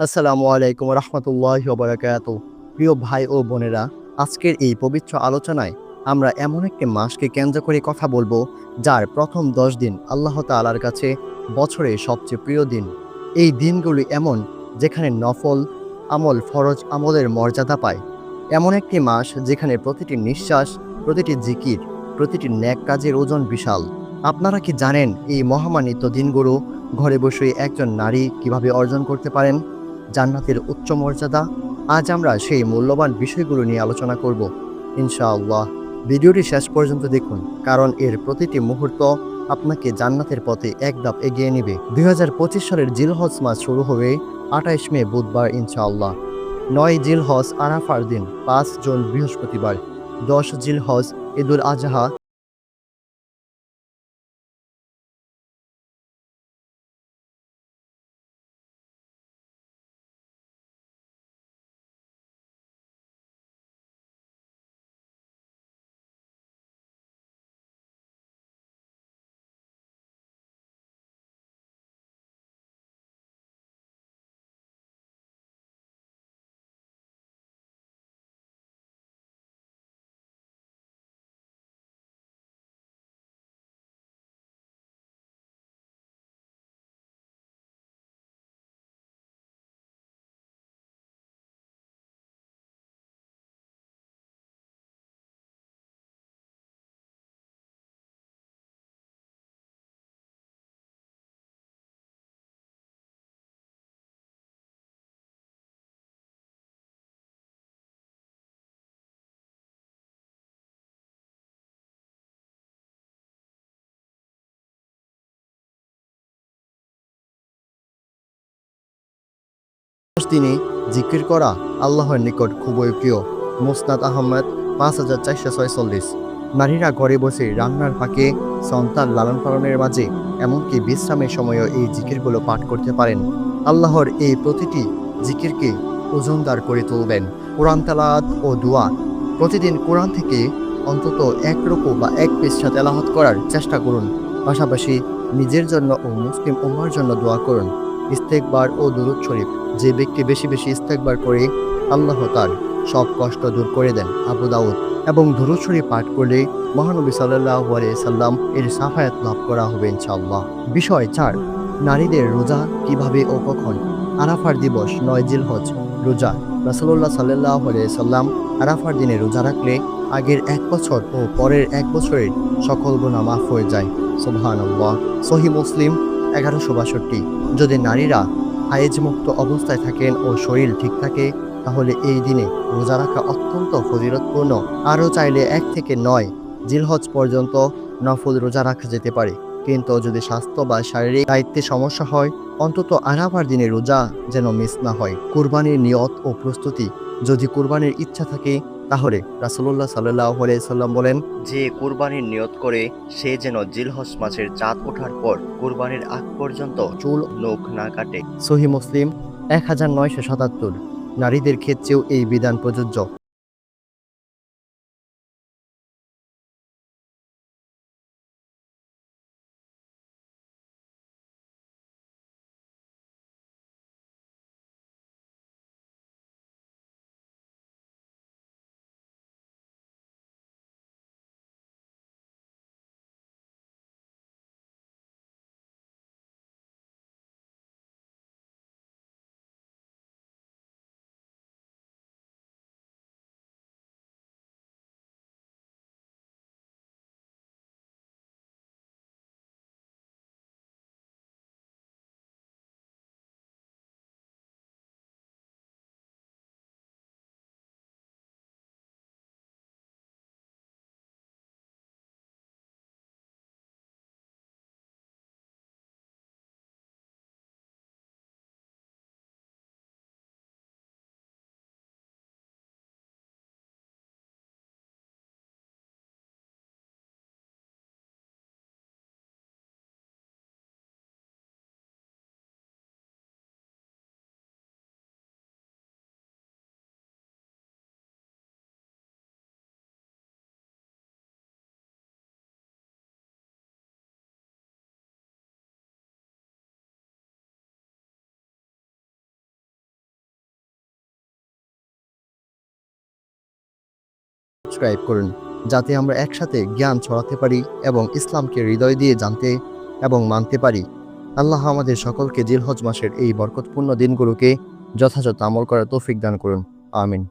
আসসালামু আলাইকুম রহমতুল্লাহ বারাকাত। প্রিয় ভাই ও বোনেরা, আজকের এই পবিত্র আলোচনায় আমরা এমন একটি মাসকে কেন্দ্র করে কথা বলব, যার প্রথম দশ দিন আল্লাহ তালার কাছে বছরে সবচেয়ে প্রিয় দিন। এই দিনগুলি এমন যেখানে নফল, আমল, ফরজ আমলের মর্যাদা পায়। এমন একটি মাস যেখানে প্রতিটি নিঃশ্বাস, প্রতিটি জিকির, প্রতিটি ন্যাক কাজের ওজন বিশাল। আপনারা কি জানেন এই মহামানিত দিনগুলো ঘরে বসে একজন নারী কীভাবে অর্জন করতে পারেন? জান্নাতের উচ্চ মর্যাদা। আজ আমরা সেই মূল্যবান বিষয়গুলো নিয়ে আলোচনা করব। ইনশাআল্লাহ। ভিডিওটি শেষ পর্যন্ত দেখুন, কারণ এর প্রতিটি মুহূর্ত আপনাকে জান্নাতের পথে এক ধাপ এগিয়ে নেবে। দুই হাজার পঁচিশ সালের জিলহজ মাস শুরু হবে আঠাইশ মে, বুধবার, ইনশাআল্লাহ। নয় জিলহজ আরাফার দিন, পাঁচ জুন, বৃহস্পতিবার। দশ জিলহজ ঈদুল আজহা দিনে জিকির করা আল্লাহর নিকট খুবই প্রিয়। মুসনাদ আহমেদ, পাঁচ হাজার চারশো ছয়চল্লিশ। নারীরা ঘরে বসে রান্নার ফাঁকে সন্তান লালন পালনের মাঝে এমনকি বিশ্রামের সময়ও এই জিকিরগুলো পাঠ করতে পারেন। আল্লাহর এই প্রতিটি জিকিরকে ওজনদার করে তুলবেন। কোরআন তালাত ও দোয়া প্রতিদিন কোরআন থেকে অন্তত এক রকম বা এক পৃষ্ঠা তেলাহত করার চেষ্টা করুন। পাশাপাশি নিজের জন্য ও মুসলিম উম্মার জন্য দোয়া করুন। ইস্তেকবার ও দুরুদ শরীফ যে ব্যক্তি বেশি বেশি ইস্তেকবার করে, আল্লাহ তার সব কষ্ট দূর করে দেন আবু দাউদ এবং দুরুদ পাঠ করলে মহানবী সাল্লাহ সাল্লাম এর সাফায়াত লাভ করা হবে ইনশাআল্লাহ। বিষয় চার, নারীদের রোজা কীভাবে ও কখন? আরাফার দিবস নয় জিলহজ, রোজা। রাসুল্লাহ সাল্লাহ সাল্লাম আরাফার দিনে রোজা রাখলে আগের এক বছর ও পরের এক বছরের সকল গুণা মাফ হয়ে যায়। সুবহান সহি মুসলিম এগারোশো বাষট্টি। যদি নারীরা আয়েজ মুক্ত অবস্থায় থাকেন ও শরীর ঠিক থাকে, তাহলে এই দিনে রোজা রাখা অত্যন্ত ফজিরতপূর্ণ আরও চাইলে এক থেকে নয় জিলহজ পর্যন্ত নফল রোজা রাখা যেতে পারে। কিন্তু যদি স্বাস্থ্য বা শারীরিক দায়িত্বে সমস্যা হয়, অন্তত আরাফার দিনে রোজা যেন মিস না হয়। কুরবানির নিয়ত ও প্রস্তুতি, যদি কুরবানির ইচ্ছা থাকে তাহলে রাসুল্লাহ সাল্লাহ সাল্লাম বলেন যে কোরবানির নিয়ত করে সে যেন জিলহস মাছের চাঁদ ওঠার পর কোরবানির আগ পর্যন্ত চুল নখ না কাটে। সহি মুসলিম এক হাজার নয়শো সাতাত্তর। নারীদের ক্ষেত্রেও এই বিধান প্রযোজ্য। সাবস্ক্রাইব করুন, যাতে আমরা একসাথে জ্ঞান ছড়াতে পারি এবং ইসলামকে হৃদয় দিয়ে জানতে এবং মানতে পারি। আল্লাহ আমাদের সকলকে জিলহজ মাসের এই বরকতপূর্ণ দিনগুলোকে যথাযথ আমল করার তৌফিক দান করুন। আমিন।